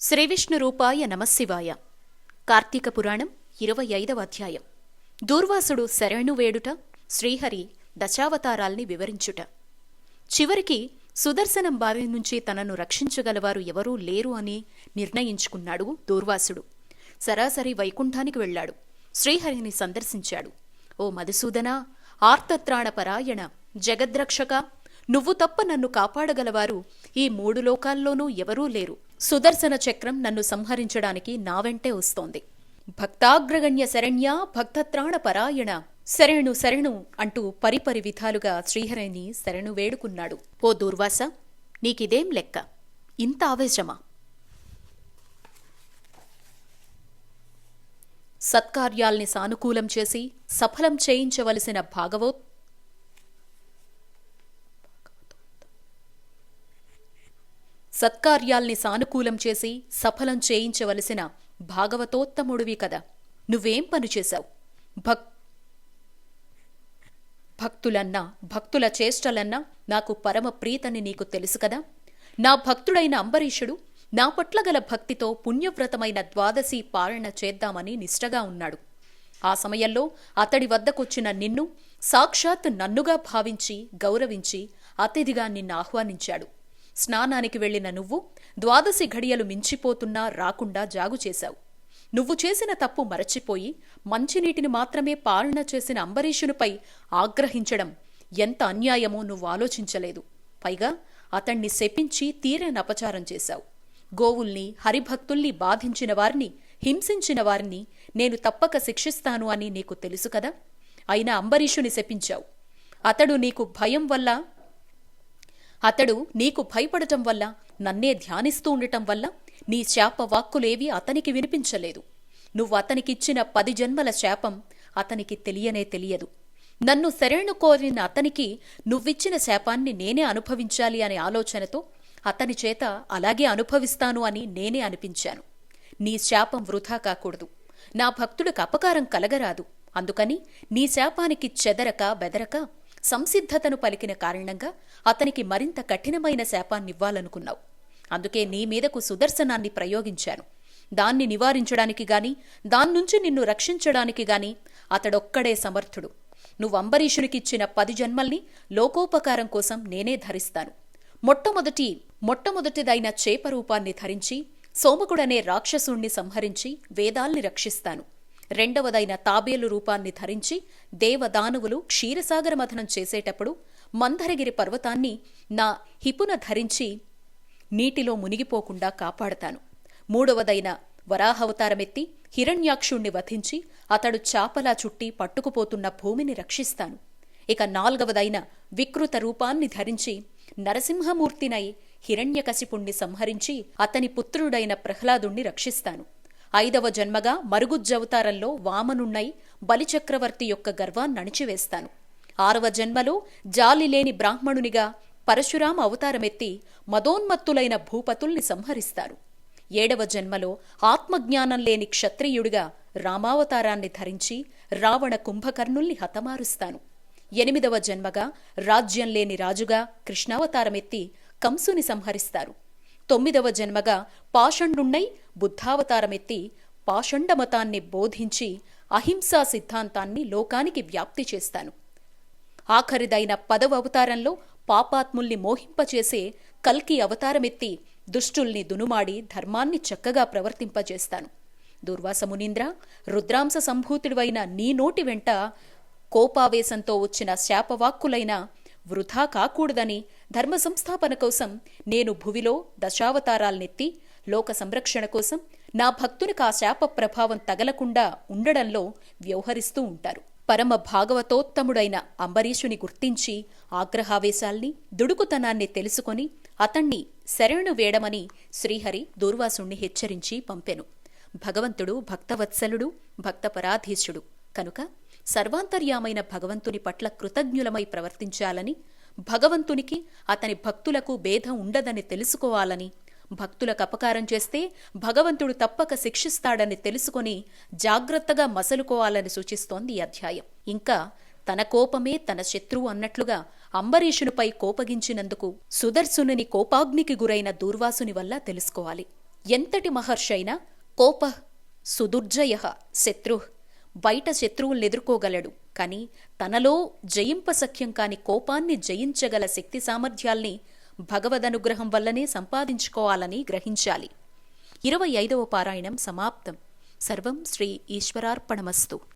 శ్రీవిష్ణు రూపాయ నమశివాయ. కార్తీక పురాణం ఇరవై ఐదవ అధ్యాయం. దూర్వాసుడు శరణు వేడుట శ్రీహరి దశావతారాల్ని వివరించుట. చివరికి సుదర్శనం బావి నుంచి తనను రక్షించగలవారు ఎవరూ లేరు అని నిర్ణయించుకున్నాడు దూర్వాసుడు. సరాసరి వైకుంఠానికి వెళ్ళాడు. శ్రీహరిని సందర్శించాడు. ఓ మధుసూదనా ఆర్తత్రాణపరాయణ జగద్రక్షక నువ్వు తప్ప నన్ను కాపాడగలవారు ఈ మూడు లోకాల్లోనూ ఎవరూ లేరు. సుదర్శన చక్రం నన్ను సంహరించడానికి నా వెంటే వస్తోంది. భక్తాగ్రగణ్య శరణ్య భక్తత్రాణ పరాయణ. శరణు శరణు అంటూ పరిపరి విధాలుగా శ్రీహరిని శరణు వేడుకున్నాడు. ఓ దూర్వాస నీకిదేం లెక్క? ఇంత ఆవేశమా? సత్కార్యాల్ని సానుకూలం చేసి సఫలం చేయించవలసిన భాగవత్ సత్కార్యాల్ని సానుకూలం చేసి సఫలం చేయించవలసిన భాగవతోత్తముడివి కదా నువ్వేం పని చేశావు? భక్ భక్తులన్నా భక్తుల చేష్టలన్నా నాకు పరమ ప్రీతని నీకు తెలుసు కదా? నా భక్తుడైన అంబరీషుడు నా పట్ల గల భక్తితో పుణ్యవ్రతమైన ద్వాదశి పాలన చేద్దామని నిష్టగా ఉన్నాడు. ఆ సమయంలో అతడి వద్దకొచ్చిన నిన్ను సాక్షాత్ నన్నుగా భావించి గౌరవించి అతిథిగా నిన్ను ఆహ్వానించాడు. స్నానానికి వెళ్ళిన నువ్వు ద్వాదశి ఘడియలు మించిపోతున్నా రాకుండా జాగు చేశావు. నువ్వు చేసిన తప్పు మరచిపోయి మంచినీటిని మాత్రమే పాలన చేసిన అంబరీషునిపై ఆగ్రహించడం ఎంత అన్యాయమో నువ్వు ఆలోచించలేదు. పైగా అతణ్ణి శపించి తీరని అపచారం చేశావు. గోవుల్ని హరిభక్తుల్ని బాధించిన వారిని హింసించిన వారిని నేను తప్పక శిక్షిస్తాను అని నీకు తెలుసు కదా? అయినా అంబరీషుని శపించావు. అతడు నీకు భయం వల్ల అతడు నీకు భయపడటం వల్ల నన్నే ధ్యానిస్తూ ఉండటం వల్ల నీ శాప వాక్కులేవి అతనికి వినిపించలేదు. నువ్వు అతనికిచ్చిన పది జన్మల శాపం అతనికి తెలియనే తెలియదు. నన్ను శరణు కోరిన అతనికి నువ్విచ్చిన శాపాన్ని నేనే అనుభవించాలి అనే ఆలోచనతో అతని చేత అలాగే అనుభవిస్తాను అని నేనే అనిపించాను. నీ శాపం వృధా కాకూడదు. నా భక్తుడికి అపకారం కలగరాదు. అందుకని నీ శాపానికి చెదరక బెదరక సంసిద్ధతను పలికిన కారణంగా అతనికి మరింత కఠినమైన శాపాన్నివ్వాలనుకున్నావు. అందుకే నీ మీదకు సుదర్శనాన్ని ప్రయోగించాను. దాన్ని నివారించడానికి గాని దాన్నుంచి నిన్ను రక్షించడానికి గాని అతడొక్కడే సమర్థుడు. నువ్వు అంబరీషునికిచ్చిన పది జన్మల్ని లోకోపకారం కోసం నేనే ధరిస్తాను. మొట్టమొదటి మొట్టమొదటిదైన చేప రూపాన్ని ధరించి సోమకుడనే రాక్షసుణ్ణి సంహరించి వేదాల్ని రక్షిస్తాను. రెండవదైన తాబేలు రూపాన్ని ధరించి దేవదానవులు క్షీరసాగర మథనం చేసేటప్పుడు మందరగిరి పర్వతాన్ని నా హిపున ధరించి నీటిలో మునిగిపోకుండా కాపాడతాను. మూడవదైన వరాహవతారమెత్తి హిరణ్యాక్షుణ్ణి వధించి అతడు చాపలా చుట్టి పట్టుకుపోతున్న భూమిని రక్షిస్తాను. ఇక నాల్గవదైన వికృత రూపాన్ని ధరించి నరసింహమూర్తినై హిరణ్యకశిపుణ్ణి సంహరించి అతని పుత్రుడైన ప్రహ్లాదుణ్ణి రక్షిస్తాను. ఐదవ జన్మగా మరుగుజ్జవతారంలో వామనున్నై బలిచక్రవర్తి యొక్క గర్వాన్ని అణిచివేస్తాను. ఆరవ జన్మలో జాలి లేని బ్రాహ్మణునిగా పరశురామ అవతారమెత్తి మదోన్మత్తులైన భూపతుల్ని సంహరిస్తారు. ఏడవ జన్మలో ఆత్మజ్ఞానం లేని క్షత్రియుడిగా రామావతారాన్ని ధరించి రావణ కుంభకర్ణుల్ని హతమారుస్తాను. ఎనిమిదవ జన్మగా రాజ్యం లేని రాజుగా కృష్ణావతారమెత్తి కంసుని సంహరిస్తారు. తొమ్మిదవ జన్మగా పాషండున్నై బుద్ధావతారమెత్తి పాషండమతాన్ని బోధించి అహింసా సిద్ధాంతాన్ని లోకానికి వ్యాప్తి చేస్తాను. ఆఖరిదైన పదవ అవతారంలో పాపాత్ముల్ని మోహింపచేసే కల్కి అవతారమెత్తి దుష్టుల్ని దునుమాడి ధర్మాన్ని చక్కగా ప్రవర్తింపజేస్తాను. దుర్వాసమునీంద్ర రుద్రాంశ సంభూతుడివైన నీ నోటి వెంట కోపావేశంతో వచ్చిన శాపవాక్కులైన వృధా కాకూడదని ధర్మ సంస్థాపన కోసం నేను భువిలో దశావతారాల్నెత్తి లోక సంరక్షణ కోసం నా భక్తునికి ఆ శాప ప్రభావం తగలకుండా ఉండడంలో వ్యవహరిస్తూ ఉంటారు. పరమ భాగవతోత్తముడైన అంబరీషుని గుర్తించి ఆగ్రహావేశాల్ని దుడుకుతనాన్ని తెలుసుకొని అతణ్ణి శరణు వేడమని శ్రీహరి దూర్వాసుణ్ణి హెచ్చరించి పంపెను. భగవంతుడు భక్తవత్సలుడు భక్తపరాధీశుడు. కనుక సర్వాంతర్యామైన భగవంతుని పట్ల కృతజ్ఞులమై ప్రవర్తించాలని భగవంతునికి అతని భక్తులకు భేదం ఉండదని తెలుసుకోవాలని భక్తులకు అపకారం చేస్తే భగవంతుడు తప్పక శిక్షిస్తాడని తెలుసుకొని జాగ్రత్తగా మసలుకోవాలని సూచిస్తోంది ఈ అధ్యాయం. ఇంకా తన కోపమే తన శత్రువు అన్నట్లుగా అంబరీషునిపై కోపగించినందుకు సుదర్శునుని కోపాగ్నికి గురైన దూర్వాసుని వల్ల తెలుసుకోవాలి. ఎంతటి మహర్షైనా కోప సుదుర్జయ శత్రు బయట శత్రువుల్ని ఎదుర్కోగలడు. కానీ తనలో జయింపసఖ్యం కాని కోపాన్ని జయించగల శక్తి సామర్థ్యాల్ని భగవదనుగ్రహం వల్లనే సంపాదించుకోవాలని గ్రహించాలి. ఇరవై ఐదవ పారాయణం సమాప్తం. సర్వం శ్రీ ఈశ్వరార్పణమస్తు.